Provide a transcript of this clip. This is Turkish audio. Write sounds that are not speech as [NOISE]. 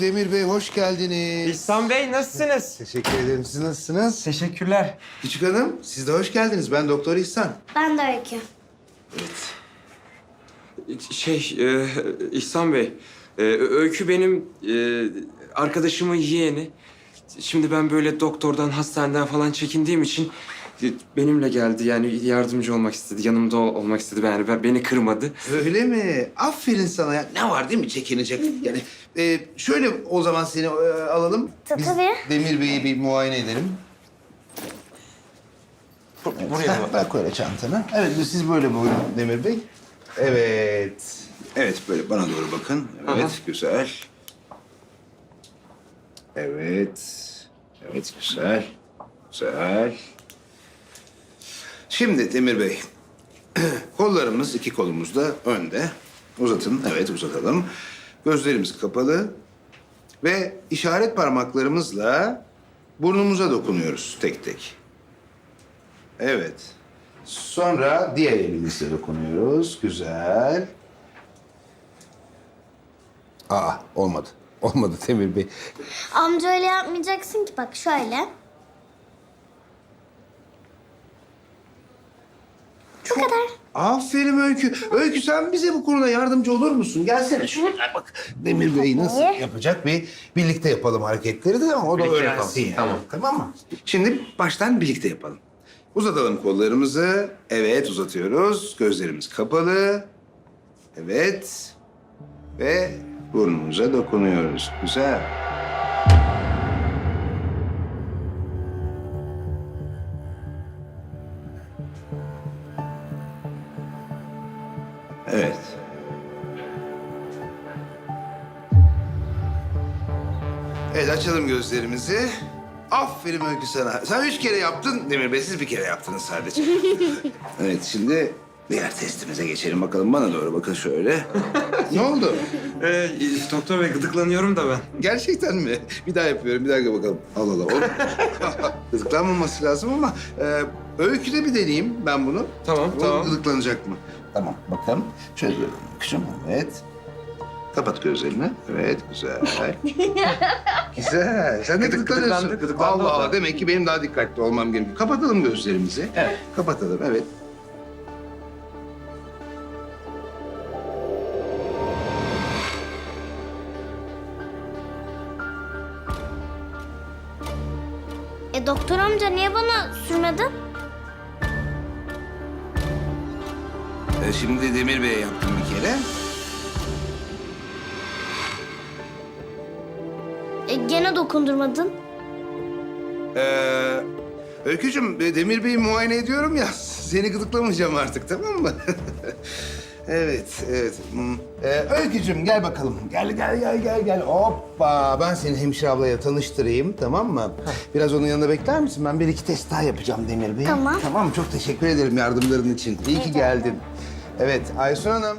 Demir Bey hoş geldiniz. İhsan Bey nasılsınız? Teşekkür ederim. Siz nasılsınız? Teşekkürler. Küçük hanım siz de hoş geldiniz. Ben Doktor İhsan. Ben de Öykü. Şey, e, İhsan Bey, e, Öykü benim e, arkadaşımın yeğeni. Şimdi ben böyle doktordan, hastaneden falan çekindiğim için benimle geldi. Yani yardımcı olmak istedi, yanımda ol- olmak istedi. Yani ben, beni kırmadı. Öyle mi? Aferin sana ya. Ne var değil mi çekinecek? Yani e, şöyle o zaman seni e, alalım. Ta- Biz tabii. Demir Bey'i bir muayene edelim. Buraya Heh, bak. Bırak öyle çantanı. Evet siz böyle buyurun Demir Bey. Evet. Evet böyle bana doğru bakın. Evet Aha. güzel. Evet. Evet güzel. Güzel. Şimdi Demir Bey. [CLEARS THROAT] Kollarımız iki kolumuz da önde. Uzatın. Evet uzatalım. Gözlerimiz kapalı. Ve işaret parmaklarımızla burnumuza dokunuyoruz tek tek. Evet. Sonra diğer elimizle dokunuyoruz. Güzel. Aa olmadı. Olmadı Demir Bey. Amca öyle yapmayacaksın ki bak şöyle. Bu kadar. Aferin Öykü. Öykü sen bize bu konuda yardımcı olur musun? Gelsene şuraya bak. Demir Bey nasıl yapacak bir birlikte yapalım hareketleri de ama o da Birlikte öyle yapsın, kalsın. yani. tamam. Tamam mı? Şimdi baştan birlikte yapalım. Uzatalım kollarımızı. Evet uzatıyoruz. Gözlerimiz kapalı. Evet. Ve burnumuza dokunuyoruz. Güzel. Evet. Evet açalım gözlerimizi. Aferin Öykü sana. Sen üç kere yaptın Demir Bey. Siz bir kere yaptınız sadece. [LAUGHS] evet şimdi diğer testimize geçelim bakalım. Bana doğru bakın şöyle. [LAUGHS] ne oldu? Ee, doktor Bey gıdıklanıyorum da ben. Gerçekten mi? Bir daha yapıyorum. Bir dakika bakalım. Allah Allah. Oğlum. [LAUGHS] Gıdıklanmaması lazım ama e, öyküde bir deneyeyim ben bunu. Tamam, O tamam. Gıdıklanacak mı? Tamam bakalım. Görelim. Kışım evet. Kapat gözlerini. Evet güzel. [LAUGHS] güzel. Sen de Gıdık- gıdıklanıyorsun. gıdıklandı, gıdıklandı Allah. Allah. Demek ki benim daha dikkatli olmam gerekiyor. Kapatalım gözlerimizi. Evet. Kapatalım evet. E doktor amca niye bana sürmedin? E, şimdi Demir Bey'e yaptım bir kere. E gene dokundurmadın. Ee, Öykücüm, e, Demir Bey'i muayene ediyorum ya. [LAUGHS] Seni gıdıklamayacağım artık, tamam mı? [LAUGHS] evet, evet. Hmm. Ee, Öykücüm gel bakalım. Gel, gel, gel, gel, gel. Hoppa. Ben seni hemşire ablaya tanıştırayım, tamam mı? Biraz onun yanında bekler misin? Ben bir iki test daha yapacağım Demir Bey. Tamam. Tamam, çok teşekkür ederim yardımların için. İyi ki geldin. Evet, Aysun Hanım.